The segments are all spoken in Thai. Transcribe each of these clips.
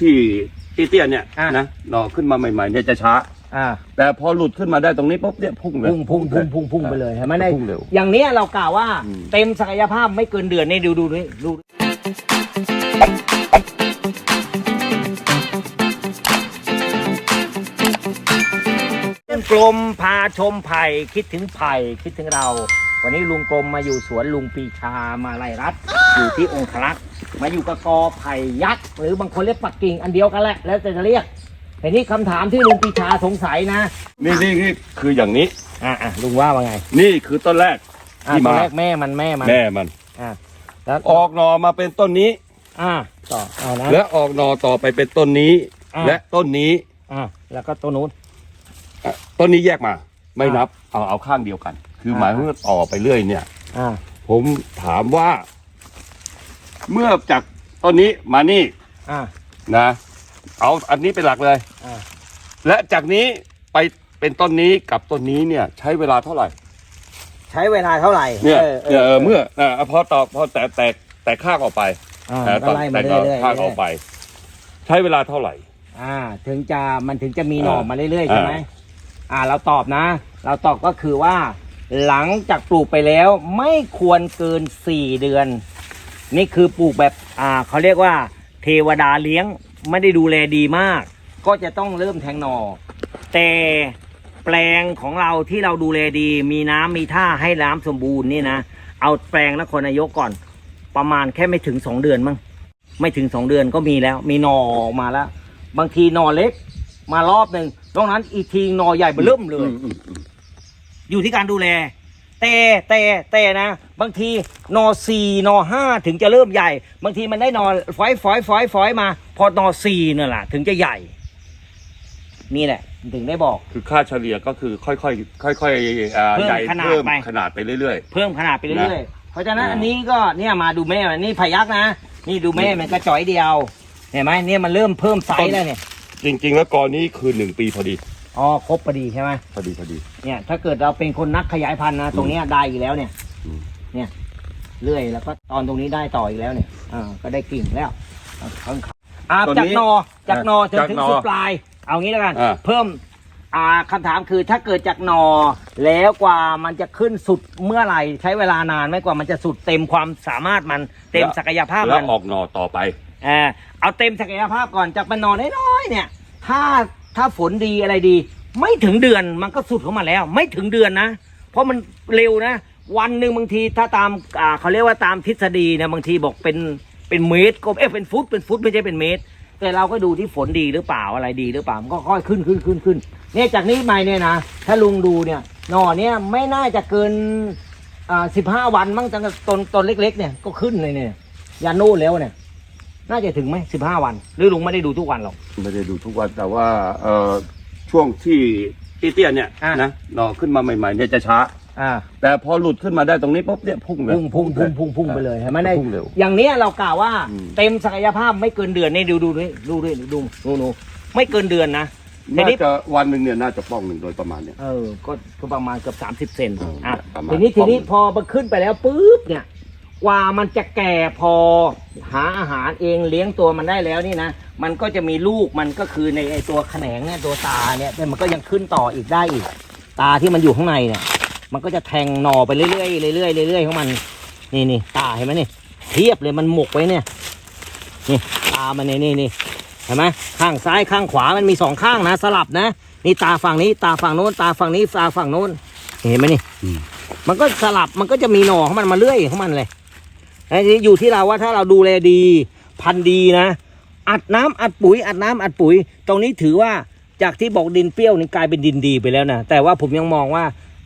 ที่เตี้ยๆเนี่ยอะ นะหน่อขึ้นมาใหม่ๆเนี่ยจะช้า อ่าแต่พอหลุดขึ้นมาได้ตรงนี้ปุ๊บเนี่ยพุ่งเลย พุ่งพุ่งพุ่งพุ่งพุ่งไปเลยเห็นไหมในพุ่งเร็วอย่างเนี้ยเรากล่าวว่าอืม เต็มศักยภาพไม่เกินเดือนนี่ดูดูดูดูกลมพาชมไผ่คิดถึงไผ่คิดถึงเรา วันนี้ลุงกลมมาอยู่สวนลุงปีชามาลัยรัตน์ อยู่ที่องครักษ์มาอยู่กับกอไผ่ยักษ์หรือบางคนเรียกปักกิ่งอันเดียวกันแหละแล้วแต่จะเรียกแต่นี่คำถามที่ลุงปีชาสงสัยนะนี่นี่นี่คืออย่างนี้ อะอะลุงว่าว่าไงนี่คือต้นแรก อะที่ตอนมาแรกแม่มันแม่มันแม่มัน อะแล้วออกหน่อมาเป็นต้นนี้ อะต่อเอานะ และออกหน่อต่อไปเป็นต้นนี้ อะและต้นนี้อะแล้วก็ตัวนู้น อะต้นนี้แยกมา ไม่อะนับเอาเอาข้างเดียวกัน คืออะหมายถึงว่าต่อไปเรื่อยเนี่ย อะผมถามว่า เมื่อจากต้นนี้มานี่อะนะ เอาอันนี้เป็นหลักเลย อะและจากนี้ไปเป็นต้นนี้กับต้นนี้เนี่ย ใช้เวลาเท่าไหร่ ใช้เวลาเท่าไหร่เนี่ยเนี่ยเออเมื่ออ่าพอต่อพอแตกแตกแตกข้างออกไปอะแต่ก็ไล่มาแต่เรื่อยๆข้างออกไป ใช้เวลาเท่าไหร่ อ่า ถึงจะมันถึงจะมีหน่ออะมาเรื่อยๆใช่ไหมอะอ่า เราตอบนะ เราตอบก็คือว่า หลังจากปลูกไปแล้วไม่ควรเกินสี่เดือน นี่คือปลูกแบบอ่าเขาเรียกว่า เทวดาเลี้ยงไม่ได้ดูแลดีมาก ก็จะต้องเริ่มแทงหน่อแต่แปลงของเราที่เราดูแลดี มีน้ำมีท่าให้น้ำสมบูรณ์นี่นะเอาแปลงนครนายกก่อน ประมาณแค่ไม่ถึงสองเดือนมั้งไม่ถึงสองเดือนก็มีแล้ว มีหนอออกมาแล้ว บางทีหนอเล็ก มารอบหนึ่งตรงนั้นอีกทีหนอใหญ่เบอเริ่มเลยอืมอืมอืมอยู่ที่การดูแล แต่แต่แต่นะ บางทีนอสี่นอห้าถึงจะเริ่มใหญ่ บางทีมันได้นอฝอยฝอยฝอยฝอยมา พอนอสี่เนี่ยแหละถึงจะใหญ่ นี่แหละ ถึงได้บอก คือค่าเฉลี่ยก็คือค่อยๆค่อยๆอ่าเพิ่มใหญ่ขนาดเพิ่มไป ขนาดไปเรื่อย เพิ่มขนาดไปเรื่อยๆ เพราะฉะนั้นอ่า อันนี้ก็เนี่ยมาดูแม่มันนี่พยักนะ นี่ดูแม่มันกระจ่อยเดียว เห็นไหมเนี่ยมันเริ่มเพิ่มไซส์แล้วเนี่ย ๆ จริง ๆ แล้วกอนี้คือหนึ่งปีพอดี อ๋อครบพอดีใช่ไหมพอดีพอดี เนี่ยถ้าเกิดเราเป็นคนนักขยายพันธุ์นะตรงเนี้ยได้อีกแล้วเนี่ย อืม เนี่ยเรื่อยแล้วก็ตอนตรงนี้ได้ต่ออีกแล้วเนี่ยอ่าก็ได้กิ่งแล้วข้างๆอ่าจากนอจากนอจนถึงสุดปลาย เอางี้แล้วกัน อ่า เพิ่มอ่าคำถามคือถ้าเกิดจากนอแล้วกว่ามันจะขึ้นสุดเมื่อไหร่ใช้เวลานานไหมกว่ามันจะสุดเต็มความสามารถมันเต็มศักยภาพแล้วมัน ออกหน่อต่อไป เออเอาเต็มศักยภาพก่อนจากมันนอนน้อยๆเนี่ย ถ้า ถ้าฝนดีอะไรดี ไม่ถึงเดือนมันก็สุดเข้ามาแล้ว ไม่ถึงเดือนนะ เพราะมันเร็วนะ วันหนึ่งบางทีถ้าตามอ่าเขาเรียกว่าตามทฤษฎีนะบางทีบอกเป็นเป็นเมตรก็เอ๊ะเป็นฟุตเป็นฟุตไม่ใช่เป็นเมตร แต่เราก็ดูที่ฝนดีหรือเปล่าอะไรดีหรือเปล่ามันก็ค่อยขึ้นขึ้นขึ้นขึ้นเนี่ยจากนี้ไปเนี่ยนะถ้าลุงดูเนี่ยหน่อเนี่ยไม่น่าจะเกินอ่าสิบห้าวันมั้งตั้งต้นต้นเล็ก ๆ เนี่ยก็ขึ้นเลยเนี่ยยาโน่แล้วเนี่ย น่าจะถึงไหมสิบห้าวัน หรือลุงไม่ได้ดูทุกวันหรอก ไม่ได้ดูทุกวันแต่ว่าเอ่อช่วงที่เตี้ยๆเนี่ยอะ นะหน่อขึ้นมาใหม่ๆเนี่ยจะช้า อ่าแต่พอหลุดขึ้นมาได้ตรงนี้ปุ๊บเนี่ยพุ่งเลย พุ่งพุ่งพุ่งพุ่งพุ่งไปเลยเห็นไหมในพุ่งเร็วอย่างเนี้ยเรากล่าวว่าอืม เต็มศักยภาพไม่เกินเดือนนี่ดูดูด้วยดูด้วยดูดูดูไม่เกินเดือนนะทีน่านี้จะวันหนึ่งเนี่ยน่าจะป้องหนึ่งโดยประมาณเนี่ย เออก็ก็ประมาณเกือบสามสิบเซนเอออะประมาณทีนี้ทีนี้ป้องพอมันขึ้นไปแล้วปุ๊บเนี่ย กว่ามันจะแก่พอหาอาหารเองเลี้ยงตัวมันได้แล้วนี่นะ มันก็จะมีลูกมันก็คือในไอตัวแขนงเนี่ยตัวตาเนี่ยแต่มันก็ยังขึ้นต่ออีกได้อีก ตาที่มันอยู่ข้างในเนี่ย มันก็จะแทงหน่อไปเรื่อยๆเรื่อยๆเรื่อยๆของมัน นี่นี่ตาเห็นไหมนี่เทียบเลยมันหมกไว้เนี่ยนี่ตามันนี่นี่นี่เห็นไหมข้างซ้ายข้างขวามันมีสองข้างนะ สลับนะ นี่ตาฝั่งนี้ตาฝั่งโน้น ตาฝั่งนี้ตาฝั่งโน้น เห็นไหมนี่อืมมันก็สลับมันก็จะมีหน่อของมันมาเรื่อยของมันเลย อ้นี่อยู่ที่เราว่าถ้าเราดูแลดี พันดีนะ อัดน้ำอัดปุ๋ย อัดน้ำอัดปุ๋ย ตรงนี้ถือว่าจากที่บอกดินเปรี้ยวนี่กลายเป็นดินดีไปแล้วนะแต่ว่าผมยังมองว่า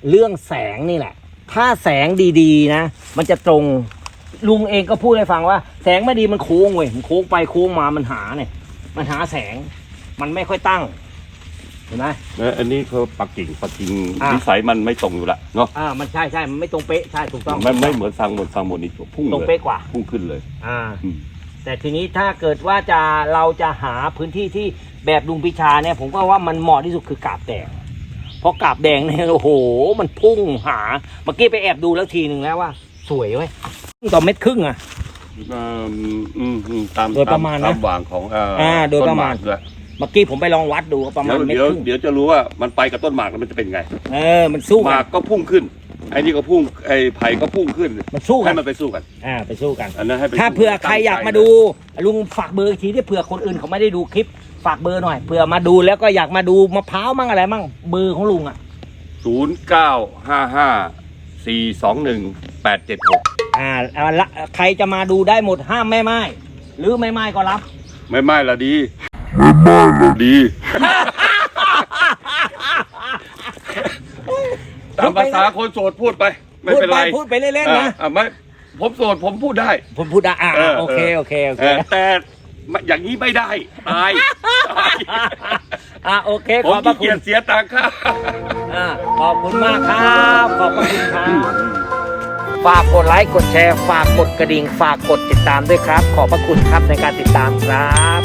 เรื่องแสงนี่แหละ ถ้าแสงดีๆนะ มันจะตรงลุงเองก็พูดให้ฟังว่า แสงไม่ดีมันโค้งเว้ยมันโค้งไปโค้งมามันหาเนี่ยมันหาแสง มันไม่ค่อยตั้ง เห็นไหมนะอันนี้คือปักกิ่งปักกิ่งอะนิสัยมันไม่ตรงอยู่ละเนาะอ่ามันใช่ใช่มันไม่ตรงเป๊ะใช่ถูกต้องมันไม่เหมือนฟังหมดฟังหมดนี่พุ่งตรงเลยเป๊ะกว่า พุ่งขึ้นเลยอ่า อืมแต่ทีนี้ถ้าเกิดว่าจะเราจะหาพื้นที่ที่แบบลุงพิชาเนี่ย ผมก็ว่ามันเหมาะที่สุดคือกาบแดงเพราะกาบแดงเนี่ยโอ้โห มันพุ่งหาเมื่อกี้ไปแอบดูแล้วทีหนึ่งแล้วว่า สวยเว้ยต่อเม็ดครึ่งอะเอิ่มอืมอืมตามโดยประมาณนะตามหว่างของเอ่ออ่าโดยประมาณ ต้นหกด้วย เมื่อกี้ผมไปลองวัดดูก็ประมาเดี๋ยณวเมตรเดี๋ยวครึ่งเดี๋ยวจะรู้ว่ามันไปกับต้นหมากแล้วมันจะเป็นไงเออมันสู้หกัมานกก็พุ่งขึ้นไอ้นี่ก็พุ่งไอ้ไผ่ก็พุ่งขึ้นมันสู้กัให้นมันไปสู้กัน อ่าไปสู้กัน อันนั้นให้ไปถ้าสู้เผื่อใครตั้งใจอยากมาดูลุงฝากเบอร์อีกทีที่เผื่อคนอื่นเขาไม่ได้ดูคลิปฝากเบอร์หน่อยเผื่อมาดูแล้วก็อยากมาดูมะพร้าวมั่งอะไรมั่งเบอร์ของลุงอะศูนย์เก้าห้าห้าสี่สองหนึ่งแปดเจ็ดหกอ่าเอาละใครจะมาดูได้หมดห้ามแม่ไม้หรือไม่ไม้ก็รับ ไม่ไม่ละดี ไม่ไม่ละดี ตามภาษาคนโสดพูดไป ไม่พูดเป็นไปไรพูดไปเล่นๆนะ อะอะไม่ผมโสดผมพูดได้ ผมพูดได้อ่าเออโอเคโอเคโอเอเคอแต่อย่างนี้ไม่ได้ตายตายอ่าโอเคผขมอบพระขี้คุเกียณจเสียตังค่า อ่าขอบคุณมากครับขอบพระคุณครับฝากกดไลค์กดแชร์ฝากกดกระดิ่งฝากกดติดตามด้วยครับ ขอบพระคุณครับในการติดตามครับ